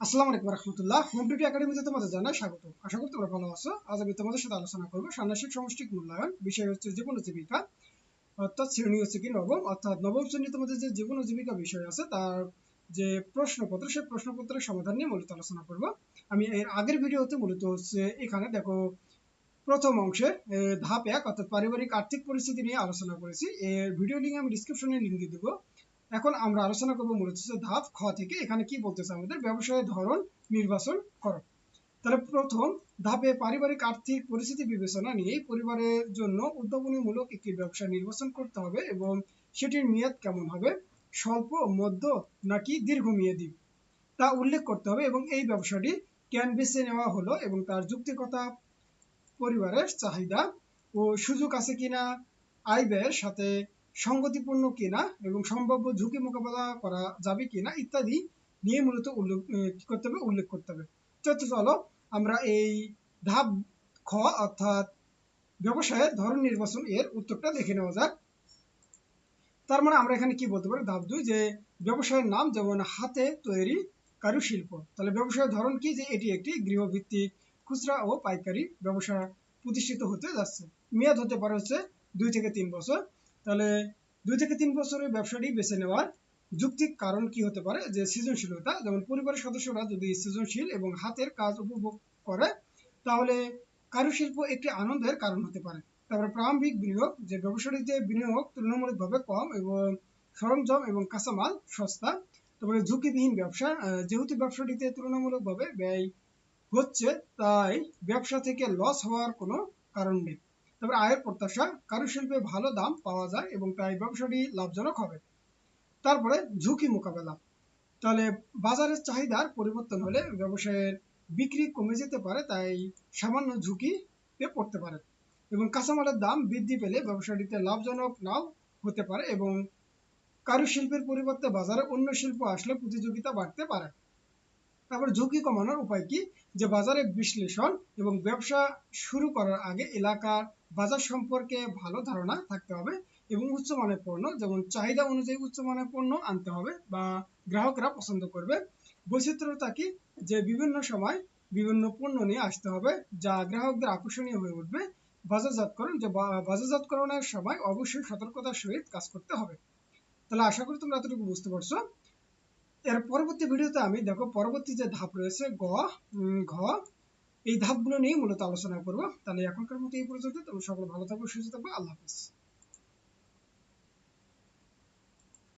আসসালামু আলাইকুম রহমতুল্লাহ। Home TV একাডেমিতে তোমাদের জানাই স্বাগত। আশা করি তোমরা ভালো আছো। আজ আমি তোমাদের সাথে আলোচনা করব ষান্মাসিক সমষ্টিক মূল্যায়ন বিষয় হচ্ছে জীবন জীবিকা অর্থাৎ শ্রেণি হচ্ছে কি নবম অর্থাৎ নবম শ্রেণি তোমাদের যে জীবন জীবিকা বিষয় আছে তার যে প্রশ্নপত্র সেই প্রশ্নপত্রের সমাধান নিয়ে মূলত আলোচনা করব। আমি এর আগের ভিডিওতে মূলত হচ্ছে এখানে দেখো প্রথম অংশে এ, ধাপ এক অর্থাৎ পারিবারিক আর্থিক পরিস্থিতি নিয়ে আলোচনা করেছি। এর ভিডিও লিঙ্ক আমি ডিসক্রিপশনে লিঙ্ক দিয়ে দেবো। এখন আমরা আলোচনা করব মূলত ধাপ খ থেকে। এখানে কি বলতেছে আমাদের? ব্যবসায়ের ধরন নির্বাচন করো। তাহলে প্রথম ধাপে পারিবারিক আর্থিক পরিস্থিতি বিবেচনা নিয়ে পরিবারের জন্য উদ্ভাবনীমূলক একটি ব্যবসা নির্বাচন করতে হবে এবং সেটির মেয়াদ কেমন হবে? স্বল্প, মধ্য নাকি দীর্ঘমেয়াদী? তা উল্লেখ করতে হবে এবং এই ব্যবসাটি কেন বেছে নেওয়া হলো এবং তার যুক্তিকতা, পরিবারের চাহিদা ও সুযোগ আছে কিনা, আয় ব্যয়ের সাথে সঙ্গতিপূর্ণ কিনা এবং সম্ভাব্য ঝুঁকি মোকাবেলা করা যাবে কিনা ইত্যাদি নিয়ে মূলত উল্লেখ করতে হবে? উল্লেখ করতে হবে। চতুর্থ চলো, আমরা এই ধাপ খ অর্থাৎ ব্যবসায়ের ধরন নির্বাচন এর উত্তরটা দেখে নেওয়া যাক। তার মানে আমরা এখানে কি বলতে পারি? ধাপ দুই, যে ব্যবসায়ের নাম যেমন হাতে তৈরি কারুশিল্প। তাহলে ব্যবসায়ের ধরন কি? যে এটি একটি গৃহভিত্তিক খুচরা ও পাইকারি ব্যবসা প্রতিষ্ঠিত হতে যাচ্ছে। মেয়াদ হতে পারে হচ্ছে দুই থেকে তিন বছর। তাহলে দুই থেকে তিন বছরের ব্যবসাটি বেছে নেওয়ার যুক্তিক কারণ কি হতে পারে? যে সৃজনশীলতা, যেমন পরিবারের সদস্যরা যদি সৃজনশীল এবং হাতের কাজ উপভোগ করে, তাহলে কারুশিল্প একটি আনন্দের কারণ হতে পারে। তারপরে প্রারম্ভিক বিনিয়োগ, যে ব্যবসাটিতে বিনিয়োগ তুলনামূলকভাবে কম এবং সরঞ্জাম এবং কাঁচামাল সস্তা। তারপরে ঝুঁকিবিহীন ব্যবসা যেহেতু ব্যবসাটিতে তুলনামূলকভাবে ব্যয় হচ্ছে, তাই ব্যবসা থেকে লস হওয়ার কোনো কারণ নেই। তারপরে আয়ের প্রত্যাশা কারুশিল্পে ভালো দাম পাওয়া যায় এবং তাই ব্যবসাটি লাভজনক হবে। তারপরে ঝুঁকি মোকাবেলা। তাহলে বাজারের চাহিদার পরিবর্তন হলে ব্যবসায়ের বিক্রি কমে যেতে পারে, তাই সামান্য ঝুঁকিতে পড়তে পারে এবং কাঁচামালের দাম বৃদ্ধি পেলে ব্যবসাটিতে লাভজনক নাও হতে পারে এবং কারুশিল্পের পরিবর্তে বাজারে অন্য শিল্প আসলে প্রতিযোগিতা বাড়তে পারে। তারপর ঝুঁকি কমানোর উপায় কি? যে বাজারে বিশ্লেষণ এবং ব্যবসা শুরু করার আগে এলাকার বাজার সম্পর্কে ভালো ধারণা থাকতে হবে এবং উচ্চমানের পণ্য, যেমন চাহিদা অনুযায়ী উচ্চমানের পণ্য আনতে হবে বা গ্রাহকরা পছন্দ করবে। বৈচিত্র্যতা কি? যে বিভিন্ন সময় বিভিন্ন পণ্য নিয়ে আসতে হবে যা গ্রাহকদের আকর্ষণীয় হয়ে উঠবে। বাজারজাতকরণ, যে বাজারজাতকরণের সময় অবশ্যই সতর্কতার সহিত কাজ করতে হবে। তাহলে আশা করি তোমরা এতটুকু বুঝতে পারছ। এর পরবর্তী ভিডিওতে আমি দেখো পরবর্তী যে ধাপ রয়েছে, গ ঘ, এই ধাপগুলো নিয়ে মূলত আলোচনা করব। তাহলে এখনকার মতো এই পর্যন্ত। তোমরা সকলে ভালো থাকব সুস্থ থাকব আল্লাহ হাফিজ।